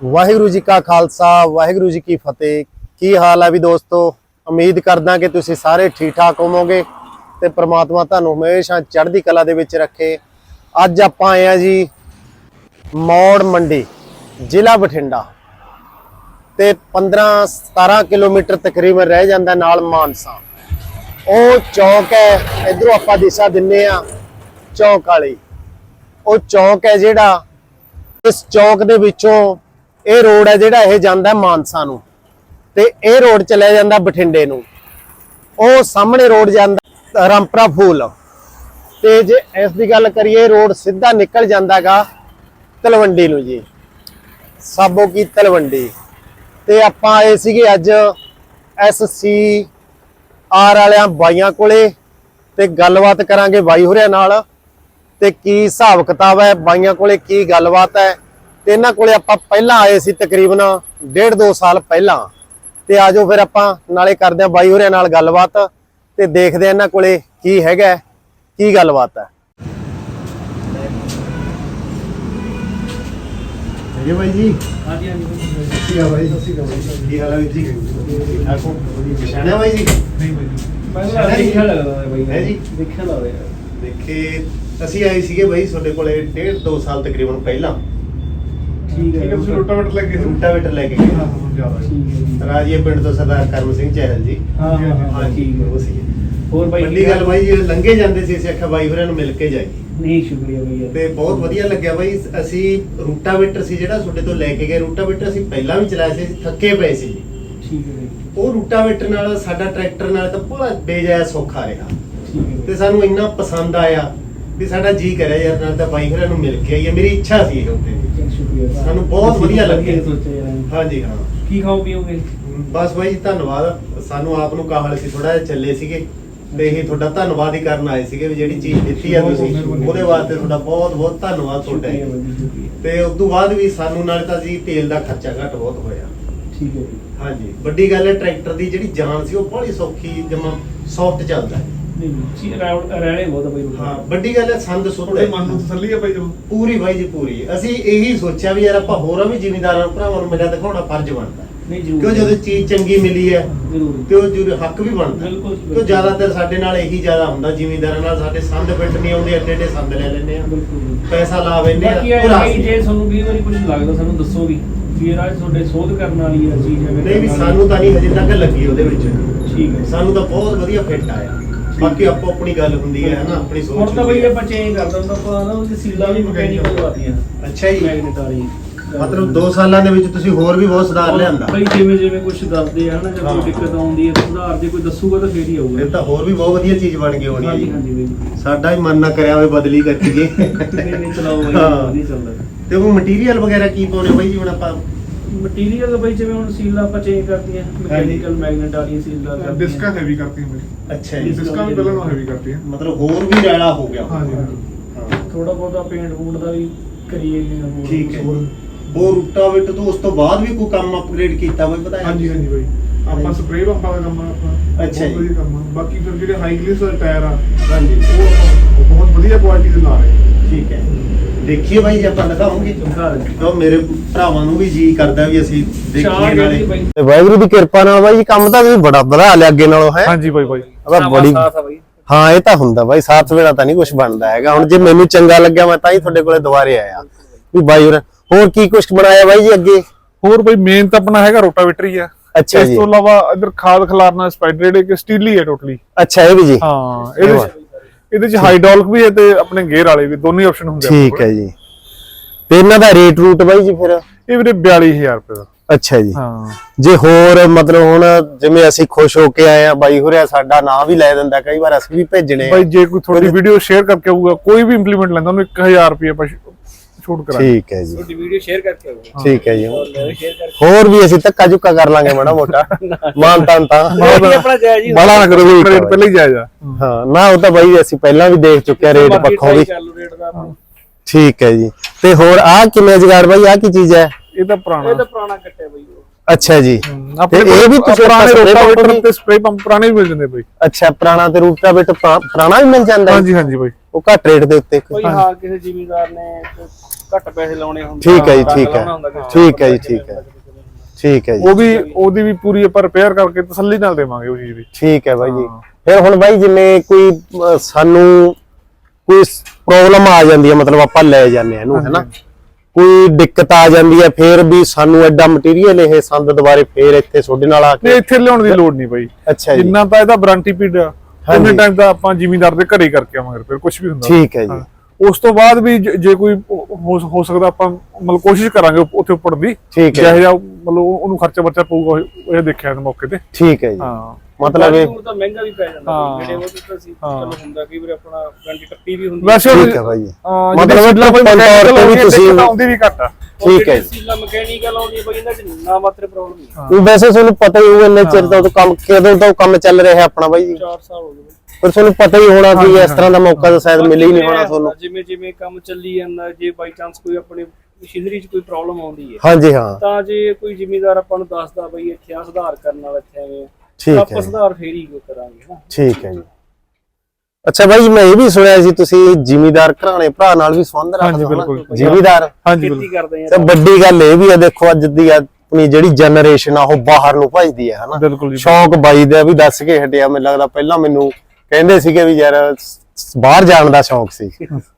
ਵਾਹਿਗੁਰੂ ਜੀ ਕਾ ਖਾਲਸਾ, ਵਾਹਿਗੁਰੂ ਜੀ ਕੀ ਫਤਿਹ। ਕੀ ਹਾਲ ਆ ਵੀ ਦੋਸਤੋ? ਉਮੀਦ ਕਰਦਾ ਕਿ ਤੁਸੀਂ ਸਾਰੇ ਠੀਕ ਠਾਕ ਹੋਵੋਗੇ ਤੇ ਪ੍ਰਮਾਤਮਾ ਤੁਹਾਨੂੰ ਹਮੇਸ਼ਾ ਚੜ੍ਹਦੀ ਕਲਾ ਦੇ ਵਿੱਚ ਰੱਖੇ। ਅੱਜ ਆਪਾਂ ਆਏ ਆ ਜੀ ਮੌੜ ਮੰਡੀ, ਜ਼ਿਲ੍ਹਾ ਬਠਿੰਡਾ। ਤੇ 15 17 ਕਿਲੋਮੀਟਰ ਤਕਰੀਬਨ ਰਹਿ ਜਾਂਦਾ ਨਾਲ ਮਾਨਸਾ। ਉਹ ਚੌਕ ਹੈ, ਇਧਰੋਂ ਆਪਾਂ ਦਿਸ਼ਾ ਦਿੰਨੇ ਆ, ਚੌਕ ਵਾਲੀ। ਉਹ ਚੌਕ ਹੈ ਜਿਹੜਾ ਇਸ ਚੌਕ ਦੇ ਵਿੱਚੋਂ ਇਹ ਰੋਡ ਹੈ ਜਿਹੜਾ ਇਹ ਜਾਂਦਾ ਮਾਨਸਾ ਨੂੰ ਤੇ ਇਹ ਰੋਡ ਚਲਿਆ ਜਾਂਦਾ ਬਠਿੰਡੇ ਨੂੰ। ਉਹ ਸਾਹਮਣੇ ਰੋਡ ਜਾਂਦਾ ਰਾਮਪਰਾ ਫੂਲ। ਤੇ ਜੇ ਇਸ ਦੀ ਗੱਲ ਕਰੀਏ, ਰੋਡ ਸਿੱਧਾ ਨਿਕਲ ਜਾਂਦਾਗਾ ਤਲਵੰਡੀ ਨੂੰ ਜੀ। ਸਾਬੋ ਕੀ ਤਲਵੰਡੀ। ਤੇ ਆਪਾਂ ਆਏ ਸੀਗੇ ਅੱਜ ਐਸਸੀ ਆਰ ਵਾਲਿਆਂ ਬਾਈਆਂ ਕੋਲੇ ਤੇ ਗੱਲਬਾਤ ਕਰਾਂਗੇ ਬਾਈ ਹੋਰਿਆਂ ਨਾਲ। ਤੇ ਕੀ ਹਿਸਾਬ ਕਿਤਾਬ ਹੈ, ਬਾਈਆਂ ਕੋਲੇ ਕੀ ਗੱਲਬਾਤ ਹੈ ਤੇ ਇਹਨਾਂ ਕੋਲੇ ਆਪਾਂ ਪਹਿਲਾਂ ਆਏ ਸੀ ਤਕਰੀਬਨ ਡੇਢ ਦੋ ਸਾਲ ਪਹਿਲਾਂ। ਤੇ ਆਜੋ ਫਿਰ ਆਪਾਂ ਨਾਲੇ ਕਰਦੇ ਆ ਬਾਈ ਹੋਰਿਆਂ ਨਾਲ ਗੱਲਬਾਤ ਤੇ ਦੇਖਦੇ ਆ ਇਹਨਾਂ ਕੋਲੇ ਕੀ ਹੈਗਾ ਕੀ ਗੱਲਬਾਤ ਹੈ। ਜੀ ਬਾਈ ਜੀ। ਹਾਂਜੀ ਹਾਂਜੀ ਕੀ ਹਾਲ ਬਾਈ ਸਸੀ ਬਾਈ ਕੀ ਹਾਲ ਹੈ ਜੀ? ਠੀਕ ਠਾਕ ਹੋ? ਸ਼ਾਨਾ ਬਾਈ ਜੀ? ਨਹੀਂ ਬਾਈ ਮੈਂ ਦੇਖਿਆ ਲੱਗਦਾ ਬਾਈ ਹੈ ਜੀ? ਦੇਖਿਆ ਲੱਗਦਾ ਦੇਖੇ ਅਸੀਂ ਆਏ ਸੀਗੇ ਬਾਈ ਤੁਹਾਡੇ ਕੋਲੇ ਡੇਢ ਦੋ ਸਾਲ ਤਕਰੀਬਨ ਪਹਿਲਾਂ। ਠੀਕ ਹੈ ਠੀਕ ਹੈ ਤੁਸੀਂ ਰੋਟਾਵੇਟਰ ਲੈ ਕੇ ਗਏ ਰੂਟਾਵੇਟਰ ਲੈ ਕੇ ਗਏ ਹਾਂ ਹਾਂ ਜ਼ਿਆਦਾ ਹੈ। ਠੀਕ ਹੈ ਜੀ। ਰਾਜੀਏ ਪਿੰਡ ਤੋਂ ਸਰਦਾਰ ਕਰਮ ਸਿੰਘ ਚਹਿਲ ਜੀ। ਹਾਂ ਹਾਂ ਹਾਂ ਠੀਕ ਉਹ ਹੈ। ਸੀ ਹੋਰ ਬਾਈ ਵੱਡੀ ਗੱਲ ਬਾਈ ਜੀ ਲੰਘੇ ਜਾਂਦੇ ਸੀ ਅਸੀਂ ਆਖਿਆ ਬਾਈ ਹੋਰਾਂ ਨੂੰ ਮਿਲ ਕੇ ਜਾਈਏ। ਨਹੀਂ ਸ਼ੁਕਰੀਆ ਬਾਈ ਤੇ ਬਹੁਤ ਵਧੀਆ ਲੱਗਿਆ ਬਾਈ ਅਸੀਂ ਰੂਟਾਵੇਟਰ ਸੀ ਜਿਹੜਾ ਤੁਹਾਡੇ ਤੋਂ ਲੈ ਕੇ ਗਏ। ਰੂਟਾਵੇਟਰ ਅਸੀਂ ਪਹਿਲਾਂ ਵੀ ਚਲਾਇਆ ਸੀ ਥੱਕੇ ਪਏ ਸੀ। ਠੀਕ ਹੈ ਉਹ ਰੂਟਾਵੇਟਰ ਨਾਲ ਸਾਡਾ ਟਰੈਕਟਰ ਨਾਲ ਤਾਂ ਬੇਜਾਇਆ ਸੌਖਾ ਰਿਹਾ। ਤੇ ਸਾਨੂੰ ਇੰਨਾ ਪਸੰਦ ਆਇਆ। ਵੀ ਸਾਡਾ ਜੀ ਕਰਿਆ ਯਾਰ ਨਾਲ ਤਾਂ ਬਾਈ ਹੋਰਾਂ ਨੂੰ ਮਿਲ ਕੇ ਆਈਏ ਮੇਰੀ ਇੱਛਾ ਸੀ ਇਹ ਸ਼ੁਕਰੀਆ ਸਾਨੂੰ ਬਹੁਤ ਅਸੀਂ ਵਧੀਆ ਲੱਗਿਆ। ਸੋਚਿਆ ਯਾਰ। ਹਾਂਜੀ ਹਾਂ। ਕੀ ਖਾਓ ਪੀਓਗੇ? ਬਸ ਬਾਈ ਜੀ ਧੰਨਵਾਦ। ਸਾਨੂੰ ਆਪ ਨੂੰ ਕਾਹਲ ਸੀ ਥੋੜਾ ਜਿਹਾ ਚੱਲੇ ਸੀਗੇ। ਤੇ ਇਹ ਤੁਹਾਡਾ ਧੰਨਵਾਦ ਹੀ ਕਰਨ ਆਏ ਸੀਗੇ ਵੀ ਜਿਹੜੀ ਚੀਜ਼ ਦਿੱਤੀ ਆ ਤੁਸੀਂ। ਉਹਦੇ ਵਾਸਤੇ ਤੁਹਾਡਾ ਬਹੁਤ ਬਹੁਤ ਧੰਨਵਾਦ ਤੁਹਾਡਾ ਸ਼ੁਕਰੀਆ ਜੀ। ਬਾਈ ਜੀ, ਸ਼ੁਕਰੀਆ। ਤੇ ਉਸ ਤੋਂ ਬਾਅਦ ਵੀ ਸਾਨੂੰ ਨਾਲ ਤਾਂ ਜੀ ਤੇਲ ਦਾ ਖਰਚਾ ਘੱਟ ਬਹੁਤ ਹੋਇਆ। ਠੀਕ ਹੈ ਜੀ। ਹਾਂਜੀ। ਵੱਡੀ ਗੱਲ ਹੈ ਟਰੈਕਟਰ ਦੀ ਜਿਹੜੀ ਜਾਨ ਸੀ ਉਹ ਬੜੀ ਸੌਖੀ ਜਮਾ ਸੌਫਟ ਚੱਲਦਾ ਹੈ। ਨਹੀਂ ਜੀ ਰਹਿਣੇ ਬਹੁਤ ਆ ਬਾਈ। ਹਾਂ ਵੱਡੀ ਗੱਲ ਹੈ ਸੰਦ ਸੁੱਟ ਮਨ ਨੂੰ ਤਸੱਲੀ ਹੈ ਭਾਈ ਜਦੋਂ। ਪੂਰੀ ਬਾਈ ਜੀ ਪੂਰੀ। ਅਸੀਂ ਇਹੀ ਸੋਚਿਆ ਵੀ ਯਾਰ ਆਪਾਂ ਹੋਰਾਂ ਵੀ ਜ਼ਿਮੀਂਦਾਰਾਂ ਭਰਾਵਾਂ ਨੂੰ ਮੇਰਾ ਦਿਖਾਉਣਾ ਫਰਜ਼ ਬਣਦਾ। ਨਹੀਂ ਜ਼ਰੂਰ। ਕਿਉਂ ਜਦੋਂ ਚੀਜ਼ ਚੰਗੀ ਮਿਲੀ ਹੈ ਜ਼ਰੂਰ। ਤੇ ਉਹ ਜੁਰ ਹੱਕ ਵੀ ਬਣਦਾ। ਬਿਲਕੁਲ, ਕਿਉਂ ਜ਼ਿਆਦਾਤਰ ਸਾਡੇ ਨਾਲ ਇਹੀ ਜ਼ਿਆਦਾ ਹੁੰਦਾ ਜ਼ਿਮੀਂਦਾਰਾਂ ਨਾਲ ਸਾਡੇ ਸੰਦ ਫਿੱਟ ਨਹੀਂ ਆਉਂਦੇ ਐਡੇ ਐਡੇ ਸੰਦ ਲੈ ਲੈਂਦੇ ਆ। ਬਿਲਕੁਲ ਪੈਸਾ ਲਾ ਕਿ ਸੀ। ਜੇ ਤੁਹਾਨੂੰ ਵੀਹ ਵਾਰੀ ਕੁਝ ਲੱਗਦਾ ਸਾਨੂੰ ਦੱਸੋ ਵੀ ਵੀ ਇਹ ਰਾਜ ਤੁਹਾਡੇ ਸੋਧ ਕਰਨ ਵਾਲੀ ਹੈ ਚੀਜ਼ ਹੈ ਨਹੀਂ ਵੀ ਸਾਨੂੰ ਤਾਂ ਨਹੀਂ ਹਜੇ ਤੱਕ ਲੱਗੀ ਉਹਦੇ ਵਿੱਚ। ਠੀਕ ਹੈ। ਸਾਨੂੰ ਤਾਂ ਬਹੁਤ ਵਧੀਆ ਫਿੱਟ ਆਇਆ। ਬਾਕੀ ਆਪੋ ਆਪਣੀ ਗੱਲ ਹੁੰਦੀ ਹੈ ਨਾ ਆਪਣੀ ਸੋਚ ਹੁਣ ਤਾਂ ਬਈ। ਆਪਾਂ ਚੇਂਜ ਕਰ ਦਿੰਦਾ ਆਪਾਂ ਨਾ ਉਹਦੀ ਸੀਲਾਂ ਵੀ ਮਕੈਨੀਕਲ ਆਤੀਆਂ ਅੱਛਾ ਜੀ। ਮੈਗਨੇਟ ਵਾਲੀ ਮਤਲਬ 2 ਸਾਲਾਂ ਦੇ ਵਿੱਚ ਤੁਸੀਂ ਹੋਰ ਵੀ ਬਹੁਤ ਸੁਧਾਰ ਲਿਆਂਦਾ। ਬਈ ਜਿਵੇਂ ਜਿਵੇਂ ਕੁਝ ਦੱਸਦੇ ਆ ਨਾ ਜੇ ਹਾਂ। ਕੋਈ ਦਿੱਕਤ ਆਉਂਦੀ ਹੈ ਸੁਧਾਰ ਜੇ ਕੋਈ ਦੱਸੂਗਾ ਤਾਂ ਫੇਰ ਹੀ ਆਊਗਾ। ਫਿਰ ਤਾਂ ਹੋਰ ਵੀ ਬਹੁਤ ਵਧੀਆ ਚੀਜ਼ ਬਣ ਗਈ ਹੋਣੀ ਹੈ ਜੀ। ਸਾਡਾ ਹੀ ਮਨ ਨਾ ਕਰਿਆ ਹੋਵੇ ਬਦਲੀ ਕਰੀਏ ਨਹੀਂ ਨਹੀਂ ਚਲਾਓ ਬਈ। ਵਧੀਆ ਚੱਲਦਾ। ਤੇ ਉਹ ਮਟੀਰੀਅਲ ਵਗੈਰਾ ਕੀ ਪਾਉਣੇ ਬਾਈ ਜੀ ਹੁਣ ਆਪਾਂ? ਮਟੀਰੀਅਲ ਬਈ ਜਿਵੇਂ ਹੁਣ ਸੀਲਾਂ ਆਪਾਂ ਚੇਂਜ ਕਰਤੀਆਂ ਮਕੈਨੀਕਲ ਮੈਗਨੇਟ ਵਾਲੀਆਂ ਸੀਲਾਂ ਕਰਤੀਆਂ ਡਿਸਕਾਂ ਹੈਵੀ ਕਰਤੀਆਂ ਭਾਈ ਅੱਛਾ ਜੀ ਡਿਸਕਾਂ ਵੀ ਪਹਿਲਾਂ ਨਾਲੋਂ ਹੈਵੀ ਕਰਤੀਆਂ। ਮਤਲਬ ਹੋਰ ਵੀ ਰੈਲਾ ਹੋ ਗਿਆ। ਹਾਂਜੀ। ਹਾਂ। ਥੋੜਾ ਬਹੁਤਾ ਪੇਂਟ ਪੂੰਟ ਦਾ ਵੀ ਕਰੀਏ ਜੀ ਹੋਰ। ਠੀਕ ਹੈ ਉਹ ਰੂਟਾਵੇਟਰ ਤੋਂ ਉਸ ਤੋਂ ਬਾਅਦ ਵੀ ਕੋਈ ਕੰਮ ਅਪਗ੍ਰੇਡ ਕੀਤਾ ਹੋਵੇ ਪਤਾ ਹੈ? ਹਾਂਜੀ ਹਾਂਜੀ ਭਾਈ ਆਪਾਂ ਸਪਰੇਅ ਪੰਪਾਂ ਦਾ ਕੰਮ ਆ ਆਪਣਾ ਅੱਛਾ ਜੀ। ਬਾਕੀ ਫਿਰ ਜਿਹੜੇ ਹਾਈ ਗਲਿਸ ਟਾਇਰ ਆ ਹਾਂਜੀ। ਉਹ ਆਪਾਂ ਬਹੁਤ ਵਧੀਆ ਕੁਆਲਿਟੀ ਦੇ ਲਾ ਰਹੇ ਠੀਕ ਹੈ। ਦੇਖੀਏ ਬਾਈ ਜੇ ਆਪਾਂ ਦੇ ਕਿਉਂ ਮੇਰੇ ਭਰਾਵਾਂ ਨੂੰ ਵੀ ਜੀ ਕਰਦਾ ਵੀ ਅਸੀਂ ਦੇਖੀਏ ਬਈ? ਤੇ ਵਾਹਿਗੁਰੂ ਦੀ ਕਿਰਪਾ ਨਾਲ ਬਾਈ ਕੰਮ ਤਾਂ ਤੁਸੀਂ ਬੜਾ ਵਧਾ ਲਿਆ ਅੱਗੇ ਨਾਲੋਂ ਹੈ। ਹਾਂਜੀ ਭਾਈ ਭਾਈ ਅਬਾ ਬੜੀ ਸਾਥ ਆ ਬਈ। ਹਾਂ ਇਹ ਤਾਂ ਹੁੰਦਾ ਬਾਈ ਸਾਥ ਵੇਲਾ ਤਾਂ ਨਹੀਂ ਕੁਝ ਬਣਦਾ ਹੈਗਾ। ਹੁਣ ਜੇ ਮੈਨੂੰ ਚੰਗਾ ਲੱਗਿਆ ਮੈਂ ਤਾਂ ਹੀ ਤੁਹਾਡੇ ਕੋਲੇ ਦੁਬਾਰੇ ਆਇਆ। ਵੀ ਬਾਈ ਹੋਰ ਹੋਰ ਕੀ ਕੁਝ ਬਣਾਇਆ ਬਾਈ ਜੀ ਅੱਗੇ? ਹੋਰ ਭਾਈ ਮੇਨ ਤਾਂ ਆਪਣਾ ਹੈਗਾ ਰੋਟਾਵੇਟਰ ਹੀ ਆ। ਅੱਛਾ ਇਸ ਤੋਂ ਇਲਾਵਾ ਇਧਰ ਖਾਦ ਖਿਲਾਰਨਾ ਸਪਾਈਡਰ ਜਿਹੜੇ ਕਿ ਸਟੀਲੀ ਹੈ ਟੋਟਲੀ। ਅੱਛਾ ਇਹ ਵੀ ਜੀ। ਹਾਂ ਇਹਦੇ ਚ ਇਹਦੇ ਚ ਹਾਈਡ੍ਰੋਲਿਕ ਵੀ ਹੈ ਤੇ ਆਪਣੇ ਗੇਅਰ ਵਾਲੇ ਵੀ ਦੋਨੇ ਆਪਸ਼ਨ ਹੁੰਦੇ ਆ ਆਪਣੇ ਠੀਕ ਹੈ ਜੀ। ਤੇ ਇਹਨਾਂ ਦਾ ਰੇਟ ਰੂਟ ਬਾਈ ਜੀ ਫਿਰ। ਇਹ ਵੀਰੇ 42000 ਰੁਪਏ ਦਾ। ਅੱਛਾ ਜੀ। ਹਾਂ। ਜੇ ਹੋਰ ਮਤਲਬ ਹੁਣ ਜਿਵੇਂ ਅਸੀਂ ਖੁਸ਼ ਹੋ ਕੇ ਆਏ ਆ ਬਾਈ ਹੋਰਿਆ ਸਾਡਾ ਨਾਂ ਵੀ ਲੈ ਦਿੰਦਾ ਕਈ ਵਾਰ ਅਸੀਂ ਵੀ ਭੇਜਣੇ ਆ। ਭਾਈ ਜੇ ਕੋਈ ਤੁਹਾਡੀ ਵੀਡੀਓ ਸ਼ੇਅਰ ਕਰਕੇ ਆਊਗਾ ਕੋਈ ਵੀ ਇੰਪਲੀਮੈਂਟ ਲੈਂਦਾ ਉਹਨੂੰ 1000 ਰੁਪਏ ਛੂਟ ਕਰਾਂਗੇ। ਠੀਕ ਹੈ ਜੀ। ਤੁਹਾਡੀ ਵੀਡੀਓ ਸ਼ੇਅਰ ਕਰਕੇ ਆਊਗਾ ਠੀਕ ਹੈ ਜੀ। ਸ਼ੇਅਰ ਕਰਕੇ ਹੋਰ ਵੀ ਅਸੀਂ ਧੱਕਾ ਝੁੱਕਾ ਕਰ ਲਾਂਗੇ ਮਾੜਾ ਮੋਟਾ। ਮਾਨ ਤਾਨ ਤਾਂ। ਇਹ ਆਪਣਾ ਜਾਇਜ਼ ਹੀ ਬੜਾ ਨਾ ਕਰੋ ਵੀ ਰੇਟ ਪਹਿਲਾਂ ਹੀ ਜਾਇਜ਼ਾ ਹਾਂ ਨਾ ਉਹ ਤਾਂ ਬਾਈ ਅਸੀਂ ਪਹਿਲਾਂ ਵੀ ਦੇਖ ਚੁੱਕੇ ਆ ਰੇਟ ਪੱਖੋਂ ਵੀ। ਠੀਕ ਹੈ ਜੀ। ਤੇ ਹੋਰ ਆ ਕਿੰਨੇ ਜਗਾੜ ਬਾਈ? ਆ ਕੀ ਚੀਜ਼ ਹੈ? ਇਹ ਤਾਂ ਪੁਰਾਣਾ। ਇਹ ਤਾਂ ਪੁਰਾਣਾ ਕੱਟਿਆ ਬਈ। ਅੱਛਾ ਜੀ। ਤੇ ਇਹ ਵੀ ਪੁਰਾਣੇ ਰੋਟਾਵੇਟਰ ਤੇ ਸਪਰੇ ਪੰਪ ਪੁਰਾਣੇ ਵੀ ਮਿਲ ਜਾਂਦੇ ਭਾਈ ਅੱਛਾ ਪੁਰਾਣਾ ਤੇ ਰੂਟਾਵੇਟਰ ਪੁਰਾਣਾ ਵੀ ਮਿਲ ਜਾਂਦਾ ਹੈ? ਹਾਂਜੀ ਹਾਂਜੀ ਭਾਈ ਉਹ ਘੱਟ ਰੇਟ ਦੇ ਉੱਤੇ। ਕੋਈ ਹਾਂ ਕਿਸੇ ਜ਼ਿਮੀਦਾਰ ਨੇ ਘੱਟ ਪੈਸੇ ਲਾਉਣੇ ਹੁੰਦੇ ਠੀਕ ਹੈ ਜੀ ਠੀਕ ਹੈ। ਠੀਕ ਹੈ ਜੀ ਠੀਕ ਹੈ। ਠੀਕ ਹੈ ਜੀ। ਉਹ ਵੀ ਉਹਦੀ ਵੀ ਪੂਰੀ ਆਪਾਂ ਰਿਪੇਅਰ ਕਰਕੇ ਤਸੱਲੀ ਨਾਲ ਦੇਵਾਂਗੇ ਉਹ ਚੀਜ਼ ਵੀ। ਠੀਕ ਹੈ ਬਾਈ ਜੀ। ਫਿਰ ਹੁਣ ਬਾਈ ਜਿਵੇਂ ਕੋਈ ਸਾਨੂੰ ਕੋਈ ਪ੍ਰੋਬਲਮ ਆ ਜਾਂਦੀ ਹੈ ਮਤਲਬ ਆਪਾਂ ਲੈ ਜਾਂਦੇ ਆ ਇਹਨੂੰ ਹੈਨਾ? ਕੋਈ ਦਿੱਕਤ ਆ ਜਾਂਦੀ ਹੈ ਫਿਰ ਵੀ ਸਾਨੂੰ ਐਡਾ ਮਟੀਰੀਅਲ ਇਹ ਸੰਦ ਦੁਬਾਰੇ ਫੇਰ ਇੱਥੇ ਤੁਹਾਡੇ ਨਾਲ ਆ ਕੇ ਇੱਥੇ ਲਿਆਉਣ ਦੀ ਲੋੜ ਨਹੀਂ ਬਈ। ਅੱਛਾ ਜੀ। ਜਿੰਨਾ ਤਾਂ ਇਹਦਾ ਵਾਰੰਟੀ ਪੀਰੀਅਡ ਆ। ਉਹਨੇ ਟਾਈਮ ਤਾਂ ਆਪਾਂ ਜ਼ਿਮੀਂਦਾਰ ਦੇ ਘਰੇ ਕਰਕੇ ਆਵਾਂਗੇ ਫਿਰ ਕੁਝ ਵੀ ਹੁੰਦਾ। ਠੀਕ ਹੈ ਜੀ। ਉਸ ਤੋਂ ਬਾਅਦ ਵੀ ਜੇ ਕੋਈ ਹੋ ਸਕਦਾ ਆਪਾਂ ਮਤਲਬ ਕੋਸ਼ਿਸ਼ ਕਰਾਂਗੇ ਉੱਥੇ ਉੱਪਰ ਦੀ। ਠੀਕ ਹੈ। ਜਿਹੋ ਜਿਹਾ ਮਤਲਬ ਉਹਨੂੰ ਖਰਚਾ ਵਰਚਾ ਪਊਗਾ ਇਹ ਦੇਖਿਆ ਇਸ ਮੌਕੇ ਤੇ। ਠੀਕ ਹੈ ਜੀ। ਹਾਂ। ਮਤਲਬ ਇਹ ਤਾਂ ਮਹਿੰਗਾ ਵੀ ਪੈ ਜਾਂਦਾ। ਜਿਹੜੇ ਉਹ ਤਾਂ ਸੀ ਹਾਂ। ਚਲੋ ਹੁੰਦਾ ਕਈ ਵਾਰ ਆਪਣਾ 20 ਟੱਪੀ ਵੀ ਹੁੰਦੀ ਵੈਸੇ ਠੀਕ ਹੈ ਅਹ, ਮਤਲਬ ਜਿਹੜੀ ਕੋਈ ਤੌਰ ਤੇ ਵੀ ਤੁਸੀਂ- ਆਉਂਦੀ ਵੀ ਘੱਟ ਆ। ਠੀਕ ਹੈ ਜੀ। ਸੀਲਾ ਮਕੈਨੀਕਲ ਆਉਂਦੀ ਬਈ ਇਹਨਾਂ ਚ ਨਾ ਮਾਤਰ ਪ੍ਰੋਬਲਮ ਨਹੀਂ। ਉਹ ਵੈਸੇ ਤੁਹਾਨੂੰ ਪਤਾ ਹੀ ਹੋਊ ਇੰਨੇ ਚਿਰ ਤੋਂ ਉਹ ਕੰਮ ਕਦੋਂ ਤੋਂ ਕੰਮ ਚੱਲ ਰਿਹਾ ਆਪਣਾ ਬਾਈ ਜੀ। 4 ਸਾਲ ਹੋ ਗਏ। ਪਰ ਤੁਹਾਨੂੰ ਪਤਾ ਹੀ ਹੋਣਾ ਕਿ ਇਸ ਤਰ੍ਹਾਂ ਦਾ ਮੌਕਾ ਤਾਂ ਸ਼ਾਇਦ ਮਿਲ ਹੀ ਨਹੀਂ ਹੋਣਾ ਤੁਹਾਨੂੰ। ਜਿਵੇਂ ਜਿਵੇਂ ਕੰਮ ਚੱਲੀ ਜਾਂਦਾ ਜੇ ਬਾਈ ਚਾਂਸ ਕੋਈ ਆਪਣੇ ਮਸ਼ੀਨਰੀ 'ਚ ਕੋਈ ਪ੍ਰੋਬਲਮ ਆਉਂਦੀ ਹੈ ਹਾਂਜੀ ਹਾਂ। ਤਾਂ ਜੇ ਕੋਈ ਜ਼ਿਮੀਦਾਰ ਆਪਾਂ ਨੂੰ ਦੱਸਦਾ ਬਈ ਇੱਥੇ ਆ ਸੁਧਾਰ ਕਰਨ ਵਾਲਾ ਇੱਥੇ ਐਵੇਂ ਆ, ਠੀਕ ਆਪਾਂ। ਸੁਧਾਰ ਫੇਰ ਹੀ ਕਰਾਂਗੇ ਨਾ? ਠੀਕ ਹੈ ਜੀ। ਅੱਛਾ ਬਾਈ ਜੀ, ਮੈਂ ਇਹ ਵੀ ਸੁਣਿਆ ਸੀ ਤੁਸੀਂ ਜ਼ਿਮੀਦਾਰ ਘਰਾਣੇ ਭਰਾ ਨਾਲ ਵੀ ਸੰਬੰਧ ਰੱਖਦੇ ਹੋ ਬਿਲਕੁਲ। ਜ਼ਿਮੀਦਾਰ? ਹਾਂਜੀ ਖੇਤੀ ਕਰਦੇ ਆ ਤੇ ਵੱਡੀ ਗੱਲ ਇਹ ਵੀ ਹੈ ਦੇਖੋ ਅੱਜ ਦੀ ਆਪਣੀ ਜਿਹੜੀ ਜਨਰੇਸ਼ਨ ਆ ਉਹ ਬਾਹਰ ਨੂੰ ਭਜਦੀ ਹੈ ਹਨਾ ਬਿਲਕੁਲ। ਸ਼ੌਂਕ ਬਾਈ ਦਾ ਵੀ ਦੱਸ ਕੇ ਹਟਿਆ ਮੈਨੂੰ ਲੱਗਦਾ ਪਹਿਲਾਂ ਮੈਨੂੰ ਕਹਿੰਦੇ ਸੀਗੇ ਵੀ ਯਾਰ ਬਾਹਰ ਜਾਣ ਦਾ ਸ਼ੌਂਕ ਸੀ।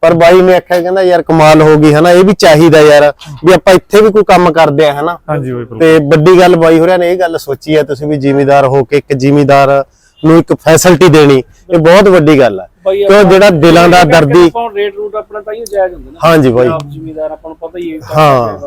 ਪਰ ਬਾਈ ਨੇ ਆਖਿਆ ਕਹਿੰਦਾ ਯਾਰ ਕਮਾਲ ਹੋ ਗਈ ਹਨਾ ਇਹ ਵੀ ਚਾਹੀਦਾ ਯਾਰ ਵੀ ਆਪਾਂ ਇੱਥੇ ਵੀ ਕੋਈ ਕੰਮ ਕਰਦੇ ਆ ਹਨਾ। ਤੇ ਵੱਡੀ ਗੱਲ ਬਾਈ ਹੋਰਿਆਂ ਨੇ ਇਹ ਗੱਲ ਸੋਚੀ ਹੈ ਤੁਸੀਂ ਵੀ ਜ਼ਿਮੀਦਾਰ ਹੋ ਕੇ ਇੱਕ ਜ਼ਿਮੀਦਾਰ ਨੂੰ ਇੱਕ ਫੈਸਿਲਿਟੀ ਦੇਣੀ ਇਹ ਬਹੁਤ ਵੱਡੀ ਗੱਲ ਹੈ ਬਾਈ ਕਿਉਂ ਜਿਹੜਾ ਦਿਲਾਂ ਦਾ ਦਰਦੀ ਆਪਾਂ ਰੇਟ ਰੂਟ ਆਪਣਾ ਤਾਂ ਹੀ ਜਾਇਜ਼ ਹੁੰਦਾ ਨਾ। ਹਾਂਜੀ ਬਾਈ। ਆਪ ਜ਼ਿਮੀਦਾਰ ਆਪਾਂ ਨੂੰ ਪਤਾ ਹੀ ਹੈ ਹਾਂ।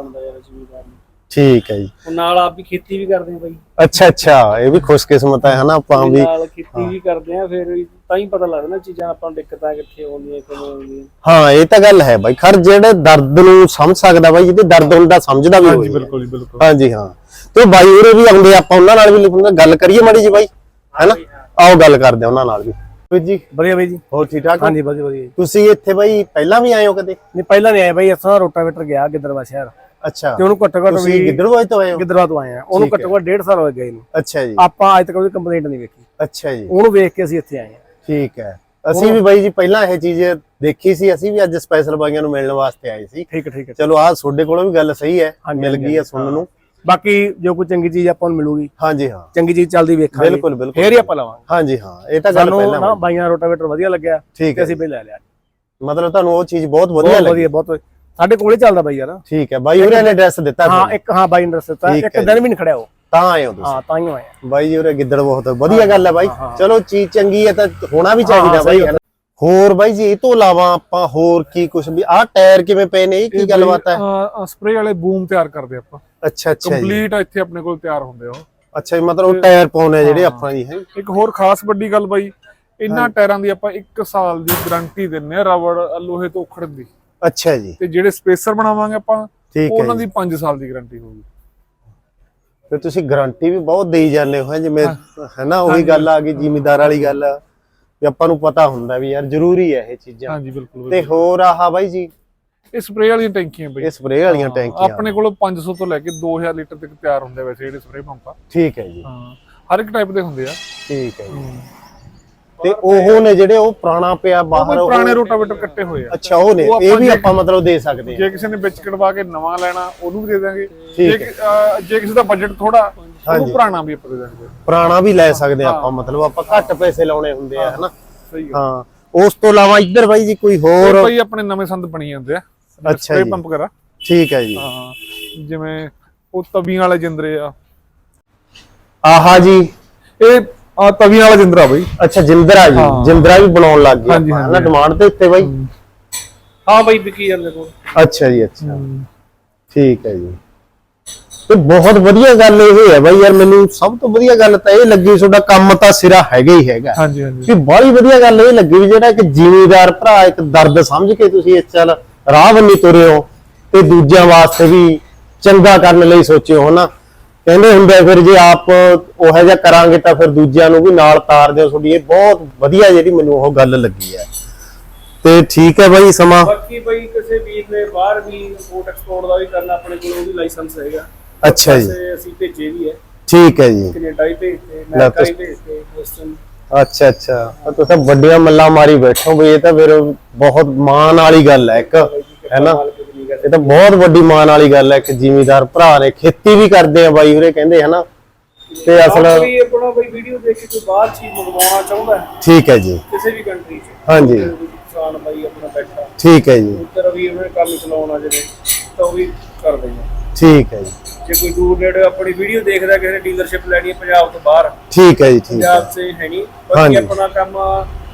ਠੀਕ ਹੈ ਜੀ। ਉਹ ਨਾਲ ਆਪ ਵੀ ਖੇਤੀ ਵੀ ਕਰਦੇ ਆ ਬਾਈ। ਅੱਛਾ ਅੱਛਾ ਇਹ ਵੀ ਖੁਸ਼ਕਿਸਮਤ ਹੈ ਹਨਾ ਆਪਾਂ ਵੀ ਨਾਲ ਖੇਤੀ ਵੀ ਕਰਦੇ ਆ ਫਿਰ ਵੀ ਤਾਂ ਹੀ ਪਤਾ ਲੱਗਦਾ ਨਾ ਚੀਜ਼ਾਂ ਆਪਾਂ ਨੂੰ ਦਿੱਕਤਾਂ ਕਿੱਥੇ ਆਉਂਦੀਆਂ ਕਿਵੇਂ ਆਉਂਦੀਆਂ। ਹਾਂ ਇਹ ਤਾਂ ਗੱਲ ਹੈ ਬਾਈ। ਖਰ ਜਿਹੜੇ ਦਰਦ ਨੂੰ ਸਮਝ ਸਕਦਾ ਬਾਈ ਜਿਹਦੇ ਦਰਦ ਹੁੰਦਾ ਸਮਝਦਾ ਵੀ ਹਾਂਜੀ ਹੋਈ ਬਿਲਕੁਲ ਜੀ ਬਿਲਕੁਲ। ਹਾਂਜੀ ਹਾਂ। ਤੇ ਬਾਈ ਉਰੇ ਵੀ ਆਉਂਦੇ ਆਪਾਂ ਉਹਨਾਂ ਨਾਲ ਵੀ ਲਿਖੂਗਾ ਗੱਲ ਕਰੀਏ ਮਾੜੀ ਜੀ ਬਾਈ ਹੈਨਾ? ਆਓ ਗੱਲ ਕਰਦੇ ਆ ਉਹਨਾਂ ਨਾਲ ਵੀ। ਵੀਰ ਜੀ। ਵਧੀਆ ਬਾਈ ਜੀ। ਹੋਰ ਠੀਕ ਠਾਕ? ਹਾਂਜੀ ਵਧੀਆ ਵਧੀਆ। ਤੁਸੀਂ ਇੱਥੇ ਬਾਈ ਪਹਿਲਾਂ ਵੀ ਆਏ ਹੋ ਕਦੇ? ਨਹੀਂ ਪਹਿਲਾਂ ਨਹੀਂ ਆਏ ਬਾਈ ਅਸਾਂ ਰੋਟਾਵੇਟਰ ਗਿਆ ਗਿੱਦੜਵਾ ਸ਼ਹਿਰ। ਅੱਛਾ। ਤੇ ਉਹਨੂੰ ਘੱਟੋ ਘੱਟ ਤੁਸੀਂ ਵੀ ਗਿੱਦੜਵਾਏ ਤੋਂ ਆਏ ਹੋ? ਗਿੱਦੜਵਾ ਤੋਂ ਆਏ ਆ ਉਹਨੂੰ ਠੀਕ ਹੈ। ਘੱਟੋ ਘੱਟ 1.5 ਸਾਲ ਹੋ ਗਏ ਨੂੰ ਅੱਛਾ ਜੀ। ਆਪਾਂ ਅੱਜ ਤੱਕ ਉਹਦੀ ਕੰਪਲੇਂਟ ਨਹੀਂ ਵੇਖੀ। ਅੱਛਾ ਜੀ। ਉਹਨੂੰ ਵੇਖ ਕੇ ਅਸੀਂ ਇੱਥੇ ਆਏ ਆ ਠੀਕ ਹੈ। ਅਸੀਂ ਵੀ ਬਾਈ ਜੀ ਪਹਿਲਾਂ ਇਹ ਚੀਜ਼ ਦੇਖੀ ਸੀ। ਅਸੀਂ ਵੀ ਅੱਜ ਸਪੈਸ਼ਲ ਬਾਈਆਂ ਨੂੰ ਮਿਲਣ ਵਾਸਤੇ ਆਏ ਸੀ। ਠੀਕ ਹੈ ਠੀਕ ਹੈ। ਚਲੋ ਆਹ ਤੁਹਾਡੇ ਕੋਲੋਂ ਵੀ ਗੱਲ ਸਹੀ ਹੈ। ਹਾਂਜੀ, ਮਿਲ ਗਈ ਹੈ ਸੁਣਨ ਨੂੰ। ਬਾਕੀ ਜੋ ਕੋਈ ਚੰਗੀ ਚੀਜ਼ ਆਪਾਂ ਨੂੰ ਮਿਲੂਗੀ ਹਾਂਜੀ ਹਾਂ। ਚੰਗੀ ਚੀਜ਼ ਚੱਲਦੀ ਵੇਖਾਂਗੇ। ਬਿਲਕੁਲ ਬਿਲਕੁਲ। ਫੇਰ ਹੀ ਆਪਾਂ ਲਵਾਂਗੇ। ਹਾਂਜੀ ਹਾਂ। ਇਹ ਤਾਂ ਗੱਲ ਸਾਨੂੰ ਪਹਿਲਾਂ ਨਾ। ਬਾਈਆਂ ਰੋਟਾਵੇਟਰ ਵਧੀਆ ਲੱਗਿਆ ਠੀਕ ਤੇ ਹੈ। ਅਸੀਂ ਵੀ ਲੈ ਲਿਆ। ਮਤਲਬ ਤੁਹਾਨੂੰ ਉਹ ਚੀਜ਼ ਬਹੁਤ ਵਧੀਆ ਬਹੁਤ ਲੱਗੀ। ਵਧੀਆ ਬਹੁਤ ਵਧੀਆ। ਸਾਡੇ ਕੋਲੇ ਚੱਲਦਾ ਬਾਈ ਯਾਰ। ਠੀਕ ਹੈ ਬਾਈ ਹੋਰਾਂ ਨੇ ਐਡਰੈਸ ਦਿੱਤਾ ਹਾਂ। ਇੱਕ ਹਾਂ ਬਾਈ ਨੇ ਦੱਸ ਦਿੱਤਾ। ਇੱਕ ਹੈ ਦਿਨ ਵੀ ਨਹੀਂ ਖੜਿਆ ਉਹ। ਤਾਂ ਆਏ ਹੋ ਤੁਸੀਂ। ਹਾਂ ਤਾਂ ਹੀ ਆਏ। ਬਾਈ ਜੀ ਉਰੇ ਗਿੱਦੜ ਬਹੁਤ ਵਧੀਆ ਗੱਲ ਹੈ ਬਾਈ। ਚਲੋ ਚੀਜ਼ ਚੰਗੀ ਹੈ ਤਾਂ ਹੋਣਾ ਵੀ ਚਾਹੀਦਾ ਹਾਂ, ਬਾਈ। ਹੈ। ਹੋਰ ਬਾਈ ਜੀ ਇਹ ਤੋਂ ਇਲਾਵਾ ਆਪਾਂ ਹੋਰ ਕੀ ਕੁਝ ਵੀ ਆਹ ਟਾਇਰ ਕਿਵੇਂ ਪਏ ਨੇ? ਇਹ ਕੀ ਗੱਲਬਾਤ ਹੈ? ਸਪਰੇ ਵਾਲੇ ਬੂਮ ਤਿਆਰ ਕਰਦੇ ਆਪਾਂ। ਅੱਛਾ ਅੱਛਾ ਕੰਪਲੀਟ ਇੱਥੇ ਆਪਣੇ ਕੋਲ ਤਿਆਰ ਹੁੰਦੇ ਆ ਉਹ। ਅੱਛਾ ਜੀ ਮਤਲਬ ਉਹ ਟਾਇਰ ਪਾਉਣੇ ਜਿਹੜੇ ਆਪਾਂ ਜੀ ਹੈ ਇੱਕ ਹੋਰ ਖਾਸ ਵੱਡੀ ਗੱਲ ਬਾਈ ਇਹਨਾਂ ਟਾਇਰਾਂ ਦੀ ਆਪਾਂ 1 ਸਾਲ ਦੀ ਗਾਰੰਟੀ ਦਿੰਨੇ ਆ ਰਬੜ ਲੋਹੇ ਤੋਂ ਉਖੜਨ ਦੀ। ਅੱਛਾ ਜੀ। ਤੇ ਜਿਹੜੇ ਸਪੇਸਰ ਬਣਾਵਾਂਗੇ ਆਪਾਂ ਉਹਨਾਂ। ਦੀ 5 ਸਾਲ ਦੀ ਗਾਰੰਟੀ ਹੋਊਗੀ। ਤੇ ਤੁਸੀਂ ਗਾਰੰਟੀ ਵੀ ਬਹੁਤ ਦੇਈ ਜਾਂਦੇ ਹੋ ਜਿਵੇਂ ਹੈ। ਨਾ ਉਹੀ ਗੱਲ ਆ ਗਈ ਜ਼ਿਮੀਦਾਰ ਵਾਲੀ ਗੱਲ ਵੀ ਆਪਾਂ ਨੂੰ ਪਤਾ ਹੁੰਦਾ ਵੀ ਯਾਰ ਜ਼ਰੂਰੀ ਹੈ ਇਹ ਚੀਜ਼ਾਂ। ਹਾਂਜੀ ਬਿਲਕੁਲ ਤੇ ਹੋਰ ਆਹ ਬਾਈ ਜੀ। ਇਹ ਸਪਰੇ ਵਾਲੀਆਂ ਟੈਂਕੀਆਂ ਬਾਈ। ਇਹ ਸਪਰੇਅ ਵਾਲੀਆਂ ਟੈਂਕੀਆਂ। ਆਪਣੇ ਕੋਲ 500 ਤੋਂ ਲੈ ਕੇ 2000 ਲੀਟਰ ਤੱਕ ਤਿਆਰ ਹੁੰਦੇ ਵੈਸੇ ਜਿਹੜੇ ਸਪਰੇ ਪੰਪ ਆ। ਠੀਕ ਹੈ ਜੀ। ਹਾਂ ਹਰ ਇੱਕ ਟਾਈਪ ਦੇ ਹੁੰਦੇ ਆ। ਠੀਕ ਹੈ ਜੀ। ਤੇ ਉਹ ਨੇ ਜਿਹੜੇ ਉਹ ਪੁਰਾਣਾ ਪਿਆ ਬਾਹਰ ਉਹ ਉਹ ਪੁਰਾਣੇ ਰੋਟਾਵੇਟਰ ਕੱਟੇ ਹੋਏ ਆ। ਅੱਛਾ ਉਹ ਨੇ। ਉਹ ਇਹ ਵੀ ਆਪਾਂ ਮਤਲਬ ਦੇ ਸਕਦੇ ਹਾਂ ਜੇ ਕਿਸੇ ਨੇ ਵਿੱਚ ਕਢਵਾ ਕੇ ਨਵਾਂ ਲੈਣਾ ਉਹਨੂੰ ਵੀ ਦੇ ਦਾਂਗੇ ਜੇ ਕਿਸੇ ਦਾ ਬਜਟ ਥੋੜਾ। ਉਹਨੂੰ ਪੁਰਾਣਾ ਵੀ ਆਪਾਂ ਦੇ ਦਾਂਗੇ ਪੁਰਾਣਾ ਵੀ ਲੈ ਸਕਦੇ ਹਾਂ। ਆਪਾਂ ਮਤਲਬ ਆਪਾਂ ਘੱਟ ਪੈਸੇ ਲਾਉਣੇ ਹੁੰਦੇ ਆ ਹਨਾ? ਹਾਂ। ਉਸ ਤੋਂ ਇਲਾਵਾ ਇੱਧਰ ਬਾਈ ਜੀ ਕੋਈ ਹੋਰ? ਕੋਈ ਆਪਣੇ ਨਵੇਂ ਸੰਦ ਬਣੀ ਜਾਂਦੇ ਆ। ਅੱਛਾ ਜੀ। ਪੰਪ ਕਰਾ। ਠੀਕ ਹੈ ਜੀ। ਹਾਂ। ਜਿਵੇਂ ਉਹ ਤਵੀਆਂ ਵਾਲੇ ਜਿੰਦਰੇ ਆ। ਆਹਾ ਜੀ। ਇਹ ਆ ਤਵੀਆਂ ਵਾਲਾ ਜਿੰਦਰਾ ਬਈ। ਅੱਛਾ ਜਿੰਦਰਾ ਜੀ। ਜਿੰਦਰਾ ਵੀ ਬਣਾਉਣ ਲੱਗ ਗਿਆ। ਹਨਾ ਡਿਮਾਂਡ ਤੇ ਉੱਤੇ ਬਾਈ। ਹਾਂ। ਬਾਈ ਵਿਕੀ ਜਾਂਦੇ ਕੋਲ। ਅੱਛਾ ਜੀ ਅੱਛਾ। ਠੀਕ ਹੈ ਜੀ। ਤੇ ਬਹੁਤ ਵਧੀਆ ਗੱਲ ਇਹ ਹੈ ਬਾਈ ਯਾਰ ਮੈਨੂੰ ਸਭ ਤੋਂ ਵਧੀਆ ਗੱਲ ਤਾਂ ਇਹ ਲੱਗੀ ਤੁਹਾਡਾ ਕੰਮ ਤਾਂ ਸਿਰਾ ਹੈਗਾ ਹੀ ਹੈਗਾ। ਹਾਂਜੀ ਹਾਂਜੀ। ਬੜੀ ਵਧੀਆ ਗੱਲ ਇਹ ਲੱਗੀ ਵੀ ਜਿਹੜਾ ਇੱਕ ਜ਼ਿਮੀਦਾਰ ਭਰਾ ਇੱਕ ਦਰਦ ਸਮਝ ਕੇ ਤੁਸੀਂ ਇਸ ਚੱਲ ਰਾਹ ਬੰਨੀ ਤੁਰੇ ਹੋ ਤੇ ਦੂਜਿਆਂ ਵਾਸਤੇ ਵੀ ਚੰਗਾ ਕਰਨ ਲਈ ਸੋਚਿਓ ਹਨਾ ਕਹਿੰਦੇ ਹੁੰਦੇ ਫਿਰ ਜੇ ਆਪ ਉਹੋ ਜਿਹਾ ਕਰਾਂਗੇ ਤਾਂ ਫਿਰ ਦੂਜਿਆਂ ਨੂੰ ਵੀ ਨਾਲ ਤਾਰਦੇ ਹੋ ਤੁਹਾਡੀ ਇਹ ਬਹੁਤ ਵਧੀਆ ਜਿਹੜੀ ਮੈਨੂੰ ਉਹ ਗੱਲ ਲੱਗੀ ਹੈ। ਤੇ ਠੀਕ ਹੈ ਬਾਈ ਸਮਾਂ। ਬਾਕੀ ਬਾਈ ਕਿਸੇ ਵੀਰ ਨੇ ਬਾਹਰ ਵੀ ਇੰਪੋਰਟ ਐਕਸਪੋਰਟ ਦਾ ਵੀ ਕਰਨਾ ਆਪਣੇ ਕੋਲ ਉਹ ਵੀ ਲਾਇਸੈਂਸ ਹੈਗਾ। ਅੱਛਾ ਜੀ। ਅਸੀਂ ਭੇਜੇ ਵੀ ਹੈ। ਠੀਕ ਹੈ ਜੀ। ਕੈਨੇਡਾ ਹੀ ਭੇਜਦੇ ਅਮਰੀਕਾ ਹੀ ਭੇਜਦੇ ਵੈਸਟਰਨ। ਅੱਛਾ ਅੱਛਾ। ਤੁਸੀਂ ਵੱਡੀਆਂ ਮੱਲਾਂ ਮਾਰੀ ਬੈਠੋ ਬਈ ਇਹ ਤਾਂ ਫਿਰ ਬਹੁਤ ਮਾਣ ਵਾਲੀ ਗੱਲ ਹੈ ਇੱਕ ਹੈ ਨਾ? ਵੱਡੀ ਗੱਲ ਇਹ ਤਾਂ ਬਹੁਤ ਵੱਡੀ ਮਾਣ ਵਾਲੀ ਗੱਲ ਹੈ ਕਿ ਜ਼ਿਮੀਦਾਰ ਭਰਾ ਨੇ ਖੇਤੀ ਵੀ ਕਰਦੇ ਆ ਬਾਈ ਉਰੇ ਕਹਿੰਦੇ ਹਨਾ। ਤੇ ਅਸਲ ਕੋਈ ਆਪਣਾ ਬਈ ਵੀਡੀਓ ਦੇਖ ਕੇ ਕੋਈ ਬਾਹਰ ਚੀਜ਼ ਮੰਗਵਾਉਣਾ ਚਾਹੁੰਦਾ ਹੈ, ਠੀਕ ਹੈ ਜੀ। ਕਿਸੇ ਵੀ ਕੰਟਰੀ 'ਚ? ਹਾਂਜੀ। ਕਿਸਾਨ ਬਾਈ ਆਪਣਾ ਬੈਠਾ। ਠੀਕ ਹੈ ਜੀ। ਉੱਧਰ ਵੀ ਉਹਨੇ ਕੰਮ ਚਲਾਉਣਾ ਜਿਵੇਂ ਤਾਂ ਉਹ ਵੀ ਕਰ ਦਿੰਦੇ ਠੀਕ ਹੈ ਜੀ। ਜੇ ਕੋਈ ਦੂਰ ਨੇੜੇ ਆਪਣੀ ਵੀਡੀਓ ਦੇਖਦਾ ਕਿਸੇ ਨੇ ਡੀਲਰਸ਼ਿਪ ਲੈਣੀ ਹੈ ਪੰਜਾਬ ਤੋਂ ਬਾਹਰ ਠੀਕ ਹੈ ਜੀ ਠੀਕ ਹੈ। ਪੰਜਾਬ 'ਚ ਹੈ ਨਹੀਂ। ਬਾਕੀ। ਆਪਣਾ ਕੰਮ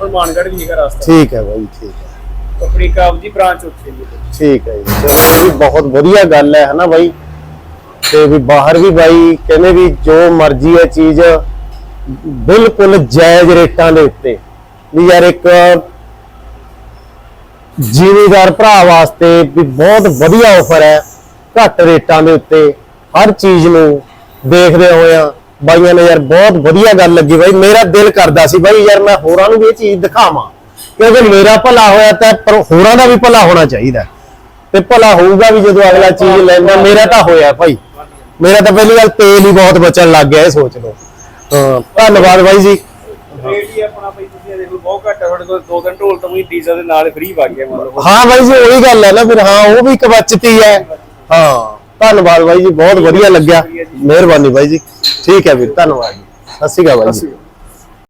ਹਰਮਾਨਗੜ੍ਹ ਵੀ ਹੈਗਾ ਰਸਤਾ। ਠੀਕ ਹੈ ਬਾਈ ਠੀਕ ਹੈ। ਆਪਣੀ ਕਾਬ ਦੀ ਬ੍ਰਾਂਚ ਉੱਥੇ ਹੀ ਠੀਕ ਹੈ ਜੀ। ਚਲੋ, ਇਹ ਵੀ ਬਹੁਤ ਵਧੀਆ ਗੱਲ ਹੈ, ਹਨਾ ਬਾਈ? ਤੇ ਵੀ ਬਾਹਰ ਵੀ ਬਾਈ ਕਹਿੰਦੇ ਵੀ ਜੋ ਮਰਜ਼ੀ ਹੈ ਚੀਜ਼, ਬਿਲਕੁਲ ਜਾਇਜ਼ ਰੇਟਾਂ ਦੇ ਉੱਤੇ। ਵੀ ਯਾਰ ਇੱਕ ਜ਼ਿਮੀਦਾਰ ਭਰਾ ਵਾਸਤੇ ਵੀ ਬਹੁਤ ਵਧੀਆ ਆਫਰ ਹੈ, ਘੱਟ ਰੇਟਾਂ ਦੇ ਉੱਤੇ ਹਰ ਚੀਜ਼ ਨੂੰ ਦੇਖਦੇ ਹੋਇਆ ਬਾਈਆਂ ਨੇ ਯਾਰ ਬਹੁਤ ਵਧੀਆ ਗੱਲ ਲੱਗੀ ਬਾਈ। ਮੇਰਾ ਦਿਲ ਕਰਦਾ ਸੀ ਬਾਈ, ਯਾਰ ਮੈਂ ਹੋਰਾਂ ਨੂੰ ਵੀ ਇਹ ਚੀਜ਼ ਦਿਖਾਵਾਂ। ਕਿਉਂਕਿ ਮੇਰਾ ਭਲਾ ਹੋਇਆ ਤਾਂ ਪਰ ਹੋਰਾਂ ਦਾ ਵੀ ਭਲਾ ਹੋਣਾ ਚਾਹੀਦਾ। ਤੇ ਭਲਾ ਹੋਊਗਾ ਵੀ ਜਦੋਂ ਅਗਲਾ ਚੀਜ਼ ਲੈਂਦਾ ਮੇਰਾ ਤਾਂ ਹੋਇਆ ਭਾਈ। ਮੇਰਾ ਤਾਂ ਪਹਿਲੀ ਗੱਲ ਤੇਲ ਹੀ ਬਹੁਤ ਬਚਣ ਲੱਗ ਗਿਆ ਇਹ ਸੋਚ ਲਓ। ਹਾਂ ਧੰਨਵਾਦ ਬਾਈ ਜੀ। ਰੇਟ ਹੀ ਆਪਣਾ ਬਈ ਤੁਸੀਂ ਇਹ ਦੇਖੋ ਬਹੁਤ ਘੱਟ ਹੈ ਤੁਹਾਡੇ ਕੋਲ ਦੋ ਤਿੰਨ ਢੋਲ ਤਾਂ ਵੀ ਡੀਜ਼ਲ ਦੇ ਨਾਲ ਫ੍ਰੀ ਵਗ ਗਿਆ ਮੰਨ ਲਓ ਹਾਂ ਬਾਈ ਜੀ ਉਹੀ ਗੱਲ ਹੈ ਨਾ ਫਿਰ ਹਾਂ ਉਹ ਵੀ ਇੱਕ ਬਚਤੀ ਹੈ। ਹਾਂ ਧੰਨਵਾਦ ਬਾਈ ਜੀ ਬਹੁਤ ਵਧੀਆ ਲੱਗਿਆ। ਮਿਹਰਬਾਨੀ ਬਾਈ ਜੀ। ਠੀਕ ਹੈ ਵੀਰ ਧੰਨਵਾਦ ਜੀ। ਸਤਿ ਸ਼੍ਰੀ ਅਕਾਲ ਬਾਈ ਜੀ।